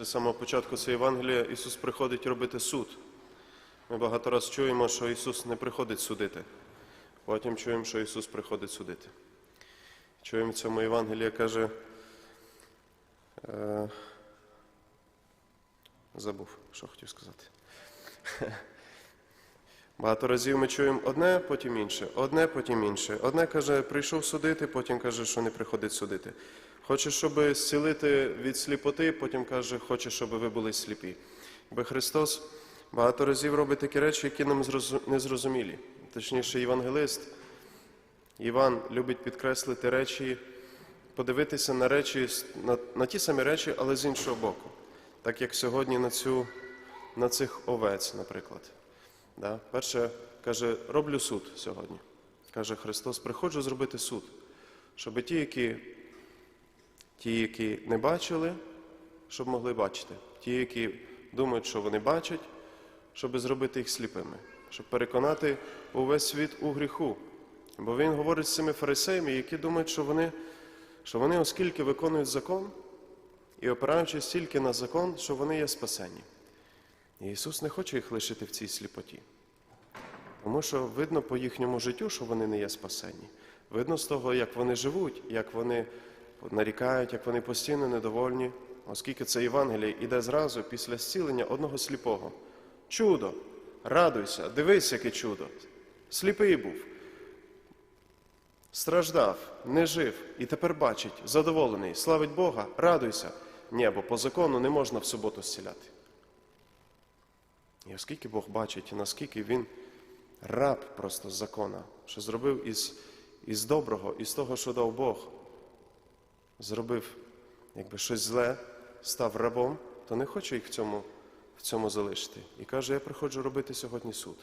З самого початку цього Євангелія Ісус приходить робити суд. Ми багато раз чуємо, що Ісус не приходить судити. Потім чуємо, що Ісус приходить судити. Чуємо в цьому Євангелії, каже, е, забув, що хотів сказати. Багато разів ми чуємо одне, потім інше, одне, потім інше. Одне каже, прийшов судити, потім каже, що не приходить судити. Хоче, щоб зцілити від сліпоти, потім каже, хоче, щоб ви були сліпі. Бо Христос багато разів робить такі речі, які нам зрозу- не зрозумілі. Точніше, євангелист Іван любить підкреслити речі, подивитися на речі, на, на ті самі речі, але з іншого боку. Так як сьогодні на, цю, на цих овець, наприклад. Да? Перше каже, роблю суд сьогодні. Каже Христос, приходжу зробити суд, щоб ті, які, ті, які не бачили, щоб могли бачити. Ті, які думають, що вони бачать, щоб зробити їх сліпими, щоб переконати увесь світ у гріху. Бо він говорить з цими фарисеями, які думають, що вони, що вони, оскільки виконують закон, і опираючись тільки на закон, що вони є спасені. І Ісус не хоче їх лишити в цій сліпоті. Тому що видно по їхньому життю, що вони не є спасені. Видно з того, як вони живуть, як вони нарікають, як вони постійно недовольні, оскільки це Євангеліє іде зразу після зцілення одного сліпого. Чудо! Радуйся, дивись, яке чудо. Сліпий був. Страждав, не жив і тепер бачить, задоволений, славить Бога, радуйся. Ні, бо по закону не можна в суботу зціляти. І оскільки Бог бачить, і наскільки Він раб просто закона, що зробив із, із доброго, із того, що дав Бог, зробив якби щось зле, став рабом, то не хоче їх в цьому, в цьому залишити. І каже, я приходжу робити сьогодні суд.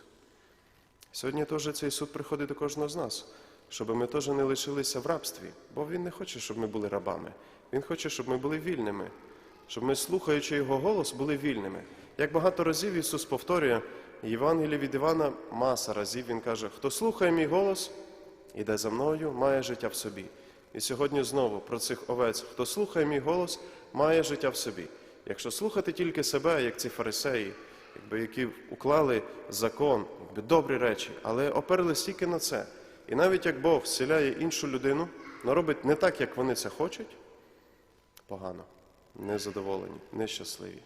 Сьогодні теж цей суд приходить до кожного з нас, щоб ми теж не лишилися в рабстві, бо Він не хоче, щоб ми були рабами. Він хоче, щоб ми були вільними, щоб ми, слухаючи Його голос, були вільними. Як багато разів Ісус повторює, Євангелії від Івана маса разів Він каже, хто слухає мій голос, іде за мною, має життя в собі. І сьогодні знову про цих овець, хто слухає мій голос, має життя в собі. Якщо слухати тільки себе, як ці фарисеї, якби, які уклали закон, якби, добрі речі, але оперлись тільки на це. І навіть як Бог зціляє іншу людину, але робить не так, як вони це хочуть, погано, незадоволені, нещасливі.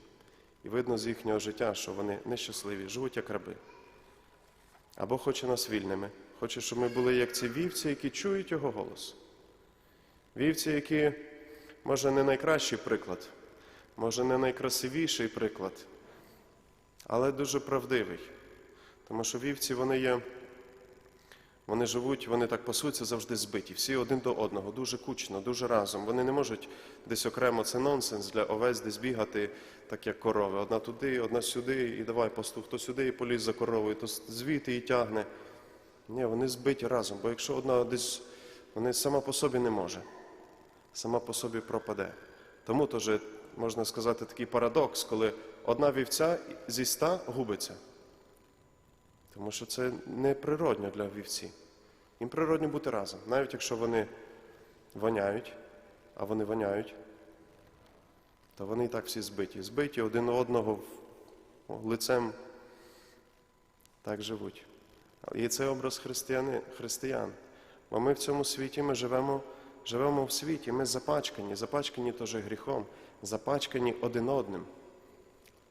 І видно з їхнього життя, що вони нещасливі, живуть як раби. А Бог хоче нас вільними, хоче, щоб ми були як ці вівці, які чують його голос. Вівці, які, може, не найкращий приклад, може, не найкрасивіший приклад, але дуже правдивий. Тому що вівці вони є, вони живуть, вони так пасуться завжди збиті, всі один до одного, дуже кучно, дуже разом. Вони не можуть десь окремо це нонсенс для овець десь бігати, так як корови. Одна туди, одна сюди, і давай пастух, то сюди і поліз за коровою, то звідти і тягне. Ні, вони збиті разом, бо якщо одна десь, вони сама по собі не може, сама по собі пропаде. Тому теж можна сказати такий парадокс, коли одна вівця зі ста губиться. Тому що це не природньо для вівці. Їм природньо бути разом, навіть якщо вони воняють, а вони воняють, то вони і так всі збиті. Збиті один одного лицем так живуть. І це образ християни, християн. Бо ми в цьому світі ми живемо, живемо в світі, ми запачкані, запачкані теж гріхом, запачкані один одним.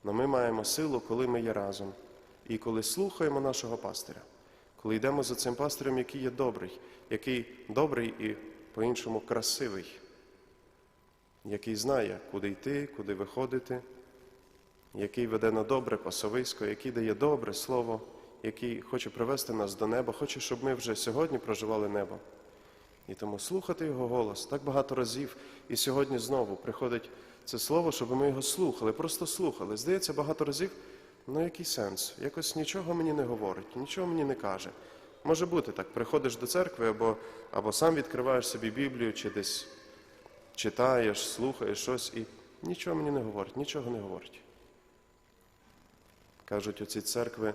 Але ми маємо силу, коли ми є разом. І коли слухаємо нашого пастиря, коли йдемо за цим пастирем, який є добрий, який добрий і по-іншому красивий, який знає, куди йти, куди виходити, який веде на добре пасовисько, який дає добре слово, який хоче привести нас до неба, хоче, щоб ми вже сьогодні проживали небо. І тому слухати його голос так багато разів, і сьогодні знову приходить це слово, щоб ми його слухали, просто слухали. Здається, багато разів, ну який сенс? Якось нічого мені не говорить, нічого мені не каже. Може бути так, приходиш до церкви або, або сам відкриваєш собі Біблію, чи десь читаєш, слухаєш щось і нічого мені не говорить, нічого не говорить. Кажуть оці церкви,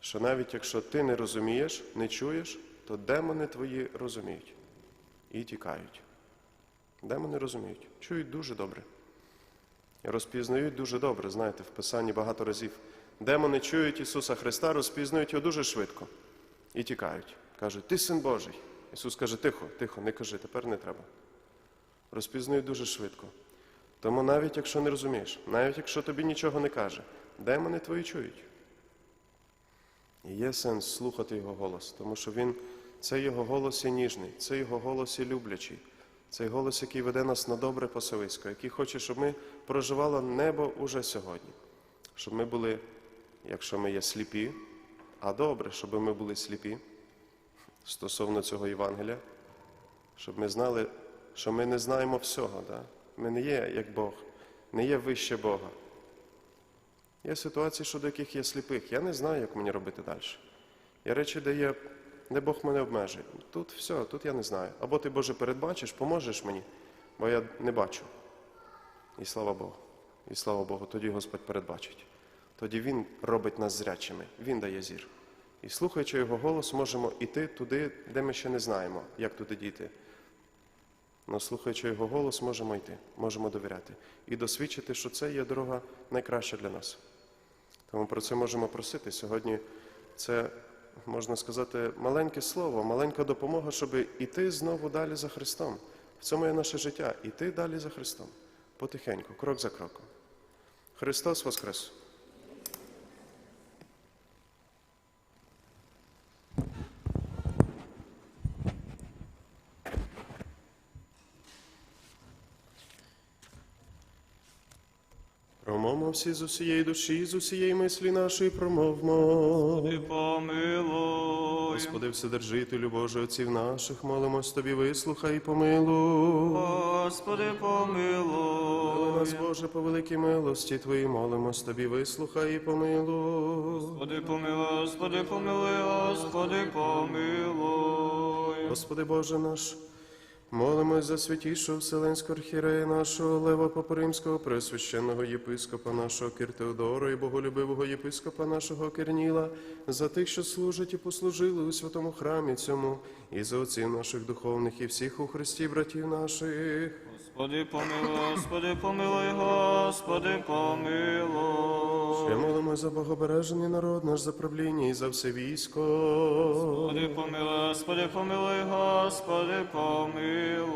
що навіть якщо ти не розумієш, не чуєш, то демони твої розуміють і тікають. Демони розуміють, чують дуже добре. Розпізнають дуже добре, знаєте, в Писанні багато разів. Демони чують Ісуса Христа, розпізнають його дуже швидко і тікають. Кажуть, ти син Божий. Ісус каже, тихо, тихо, не кажи, тепер не треба. Розпізнають дуже швидко. Тому навіть якщо не розумієш, навіть якщо тобі нічого не каже, демони твої чують. І є сенс слухати його голос, тому що він, цей його голос є ніжний, цей його голос є люблячий, цей голос, який веде нас на добре пасовисько, який хоче, щоб ми проживали небо уже сьогодні, щоб ми були, якщо ми є сліпі, а добре, щоб ми були сліпі стосовно цього Євангелія, щоб ми знали, що ми не знаємо всього. Да? Ми не є як Бог, не є вище Бога. Є ситуації, щодо яких є сліпих. Я не знаю, як мені робити далі. Є речі, де є, де Бог мене обмежує. Тут все, тут я не знаю. Або ти, Боже, передбачиш, поможеш мені, бо я не бачу. І слава Богу. І слава Богу, тоді Господь передбачить. Тоді Він робить нас зрячими, Він дає зір. І слухаючи його голос, можемо йти туди, де ми ще не знаємо, як туди дійти. Но слухаючи його голос, можемо йти, можемо довіряти і досвідчити, що це є дорога найкраща для нас. Тому про це можемо просити. Сьогодні це, можна сказати, маленьке слово, маленька допомога, щоб іти знову далі за Христом. В цьому є наше життя іти далі за Христом. Потихеньку, крок за кроком. Христос Воскрес! Промовмо всі з усієї душі, з усієї мислі нашої промовмо. Ти помилуй, Господи, Вседержителю Боже, отців наших, молимось Тобі, вислухай і помилуй. Господи, помилуй, Нас, Боже, по великій милості Твоїй, молимось Тобі, вислухай і помилуй. Господи, помилуй, Господи, помилуй, Господи, помилуй. Господи Боже наш, молимось за святішого Вселенського архірея нашого Лева Попоримського, пресвященного єпископа нашого Киртеодора і боголюбивого єпископа нашого Керніла, за тих, що служать і послужили у святому храмі цьому, і за отців наших духовних і всіх у Христі, братів наших. Господи, помилуй, Господи, помилуй, Господи, помилуй. Ще молимо за богобережений народ наш, за правління і за все військо. Господи, помилуй, Господи, помилуй, Господи, помилуй.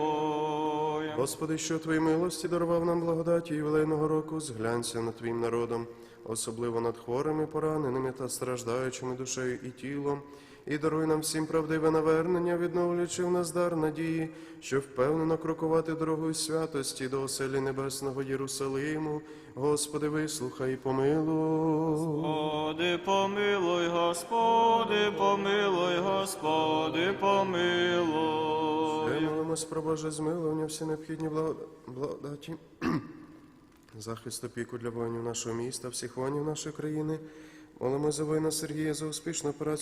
Господи, що Твої милості дарував нам благодаті ювілейного року, зглянься над Твоїм народом, особливо над хворими, пораненими та страждаючими душею і тілом, і даруй нам всім правдиве навернення, відновлюючи в нас дар надії, що впевнено крокувати дорогою святості до оселі Небесного Єрусалиму. Господи, вислухай і помилуй. Господи, помилуй, Господи, помилуй, Господи, помилуй. Ми молимось про Боже змилування, всі необхідні благодаті, захист опіку для воїнів нашого міста, всіх воїнів нашої країни. Молимось за воїна Сергія за успішну операцію.